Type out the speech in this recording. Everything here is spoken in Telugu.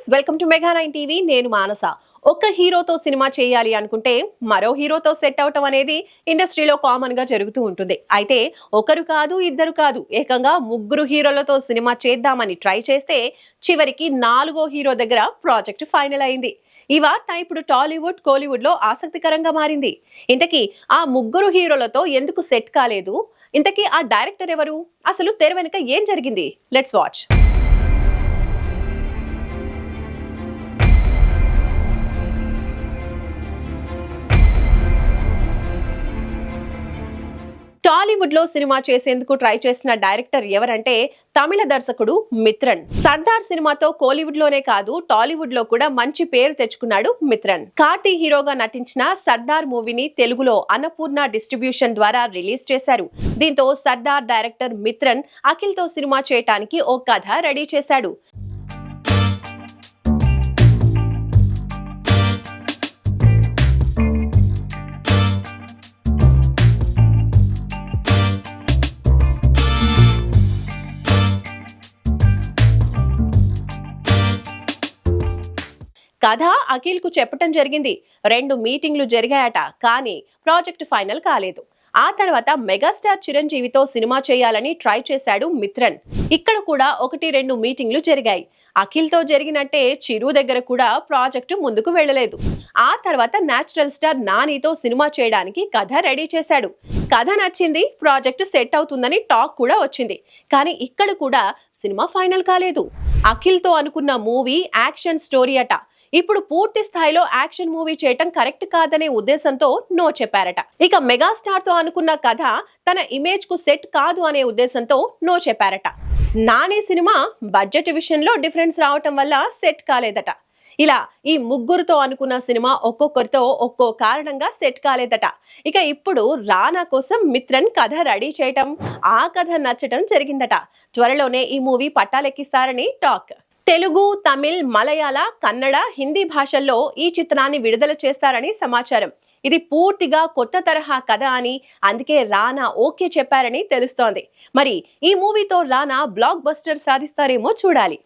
Viewers welcome to mega nine TV నేను మానస. ఒక హీరోతో సినిమా చేయాలి అనుకుంటే మరో హీరోతో సెట్ అవటం అనేది ఇండస్ట్రీలో కామన్గా జరుగుతూ ఉంటుంది. అయితే ఒకరు కాదు ఇద్దరు కాదు ఏకంగా ముగ్గురు హీరోలతో సినిమా చేద్దామని ట్రై చేస్తే చివరికి నాలుగో హీరో దగ్గర ప్రాజెక్ట్ ఫైనల్ అయింది. ఈ వార్త ఇప్పుడు టాలీవుడ్ కోలీవుడ్లో ఆసక్తికరంగా మారింది. ఇంతకీ ఆ ముగ్గురు హీరోలతో ఎందుకు సెట్ కాలేదు? ఇంతకీ ఆ డైరెక్టర్ ఎవరు? అసలు తెర వెనుక ఏం జరిగింది? లెట్స్ వాచ్ టాలీవుడ్లో సినిమా చేసేందుకు ట్రై చేసిన డైరెక్టర్ ఎవరంటే తమిళ దర్శకుడు మిత్రన్. సర్దార్ సినిమాతో కోలీవుడ్లోనే కాదు టాలీవుడ్లో కూడా మంచి పేరు తెచ్చుకున్నాడు మిత్రన్. కార్తీ హీరోగా నటించిన సర్దార్ మూవీని తెలుగులో అన్నపూర్ణ డిస్ట్రిబ్యూషన్ ద్వారా రిలీజ్ చేశారు. దీంతో సర్దార్ డైరెక్టర్ మిత్రన్ అఖిల్తో సినిమా చేయటానికి ఓ కథ రెడీ చేశాడు. కథ అఖిల్కు చెప్పటం జరిగింది. రెండు మీటింగ్లు జరిగాయట కానీ ప్రాజెక్ట్ ఫైనల్ కాలేదు. ఆ తర్వాత మెగాస్టార్ చిరంజీవితో సినిమా చేయాలని ట్రై చేశాడు మిత్రన్. ఇక్కడ కూడా ఒకటి రెండు మీటింగ్లు జరిగాయి. అఖిల్తో జరిగినట్టే చిరు దగ్గర కూడా ప్రాజెక్టు ముందుకు వెళ్ళలేదు. ఆ తర్వాత నేచురల్ స్టార్ నానితో సినిమా చేయడానికి కథ రెడీ చేశాడు. కథ నచ్చింది ప్రాజెక్ట్ సెట్ అవుతుందని టాక్ కూడా వచ్చింది. కానీ ఇక్కడ కూడా సినిమా ఫైనల్ కాలేదు. అఖిల్తో అనుకున్న మూవీ యాక్షన్ స్టోరీ అట. ఇప్పుడు పూర్తి స్థాయిలో యాక్షన్ మూవీ చేయటం కరెక్ట్ కాదనే ఉద్దేశంతో నో చెప్పారట. ఇక మెగాస్టార్తో అనుకున్న కథ తన ఇమేజ్కు సెట్ కాదు అనే ఉద్దేశంతో నో చెప్పారట. నాని సినిమా బడ్జెట్ విషయంలో డిఫరెన్స్ రావటం వల్ల సెట్ కాలేదట. ఇలా ఈ ముగ్గురుతో అనుకున్న సినిమా ఒక్కొక్కరితో ఒక్కో కారణంగా సెట్ కాలేదట. ఇక ఇప్పుడు రానా కోసం మిత్రన్ కథ రెడీ చేయటం ఆ కథ నచ్చటం జరిగిందట. త్వరలోనే ఈ మూవీ పట్టాలెక్కిస్తారని టాక్. తెలుగు తమిళ్ మలయాళ కన్నడ హిందీ భాషల్లో ఈ చిత్రాన్ని విడుదల చేస్తారని సమాచారం. ఇది పూర్తిగా కొత్త తరహా కథ అని అందుకే రానా ఓకే చెప్పారని తెలుస్తోంది. మరి ఈ మూవీతో రానా బ్లాక్ బస్టర్ సాధిస్తారేమో చూడాలి.